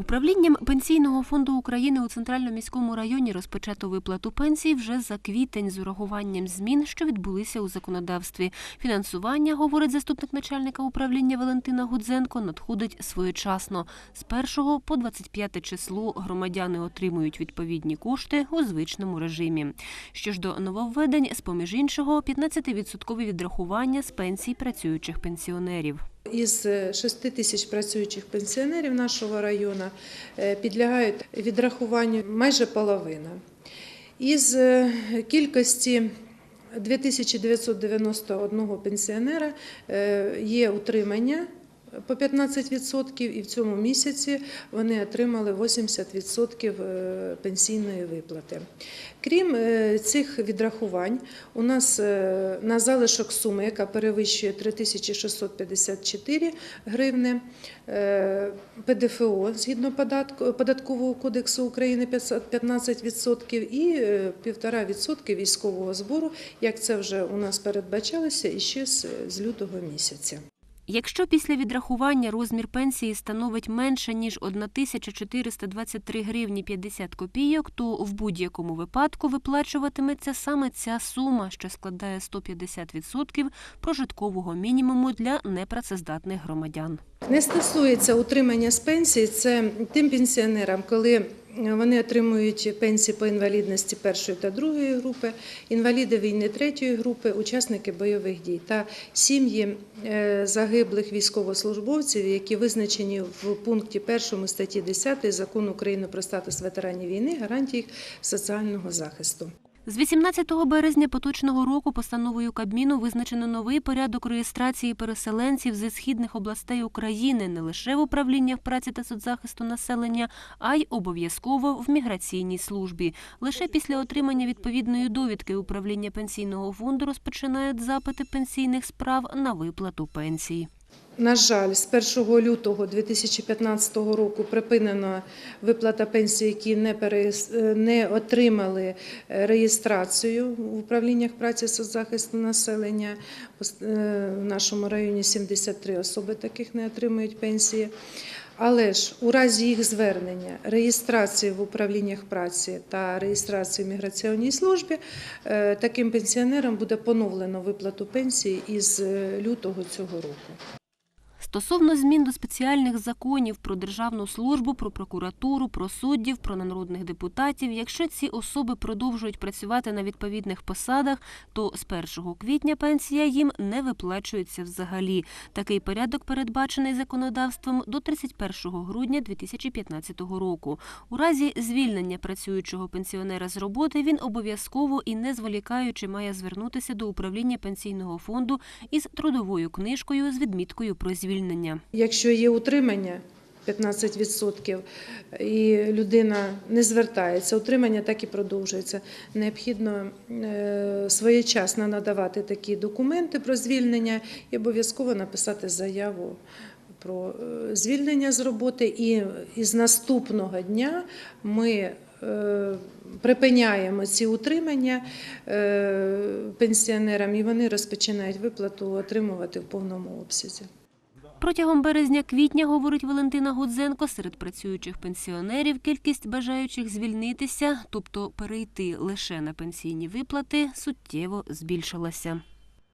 Управлінням Пенсійного фонду України у Центральному міському районі розпочато виплату пенсій вже за квітень з урахуванням змін, що відбулися у законодавстві. Фінансування, говорить заступник начальника управління Валентина Гудзенко, надходить своєчасно. З 1 по 25 число громадяни отримують відповідні кошти у звичному режимі. Що ж до нововведень, з поміж іншого, 15% відрахування з пенсій працюючих пенсіонерів. Із 6 тисяч працюючих пенсіонерів нашого району е, підлягають відрахуванню майже половина. Із е, кількості 2991 пенсіонера е, є утримання по 15%, і в цьому місяці вони отримали 80% е, пенсійної виплати. Крім е, цих відрахувань, у нас е, на залишок суми, яка перевищує 3654 гривни, ПДФО згідно податкового кодексу України 15% і е, 1,5% військового збору, як це вже у нас передбачалося іще з, з лютого місяця. Якщо після відрахування розмір пенсії становить менше ніж 1423 гривні 50 копійок, то в будь-якому випадку виплачуватиметься саме ця сума, що складає 150% прожиткового мінімуму для непрацездатних громадян. Не стосується утримання з пенсії, це тим пенсіонерам, коли вони отримують пенсії по інвалідності першої та другої групи, інваліди війни третьої групи, учасники бойових дій та сім'ї е, загиблих військовослужбовців, які визначені в пункті 1 статті 10 Закону України про статус ветеранів війни, гарантії їх соціального захисту. З 18 березня поточного року постановою Кабміну визначено новий порядок реєстрації переселенців зі східних областей України не лише в управліннях праці та соцзахисту населення, а й обов'язково в міграційній службі. Лише після отримання відповідної довідки управління пенсійного фонду розпочинають запити пенсійних справ на виплату пенсій. На жаль, з 1 лютого 2015 року припинена виплата пенсій, які не, не отримали е, реєстрацію в управліннях праці соцзахисту населення. Е, В нашому районі 73 особи таких не отримують пенсії. Але ж у разі їх звернення, реєстрації в управліннях праці та реєстрації в міграційній службі, е, таким пенсіонерам буде поновлено виплату пенсії із лютого цього року. Стосовно змін до спеціальних законів про державну службу, про прокуратуру, про суддів, про народних депутатів, якщо ці особи продовжують працювати на відповідних посадах, то з 1 квітня пенсія їм не виплачується взагалі. Такий порядок передбачений законодавством до 31 грудня 2015 року. У разі звільнення працюючого пенсіонера з роботи він обов'язково і не зволікаючи має звернутися до управління пенсійного фонду із трудовою книжкою з відміткою про звільнення. Якщо є утримання 15% і людина не звертається, утримання так і продовжується. Необхідно е, своєчасно надавати такі документи про звільнення і обов'язково написати заяву. Про е, звільнення з роботи, і із наступного дня ми е, припиняємо ці утримання пенсіонерам, і вони розпочинають виплату отримувати в повному обсязі. Протягом березня-квітня, говорить Валентина Гудзенко, серед працюючих пенсіонерів кількість бажаючих звільнитися, тобто перейти лише на пенсійні виплати, суттєво збільшилася.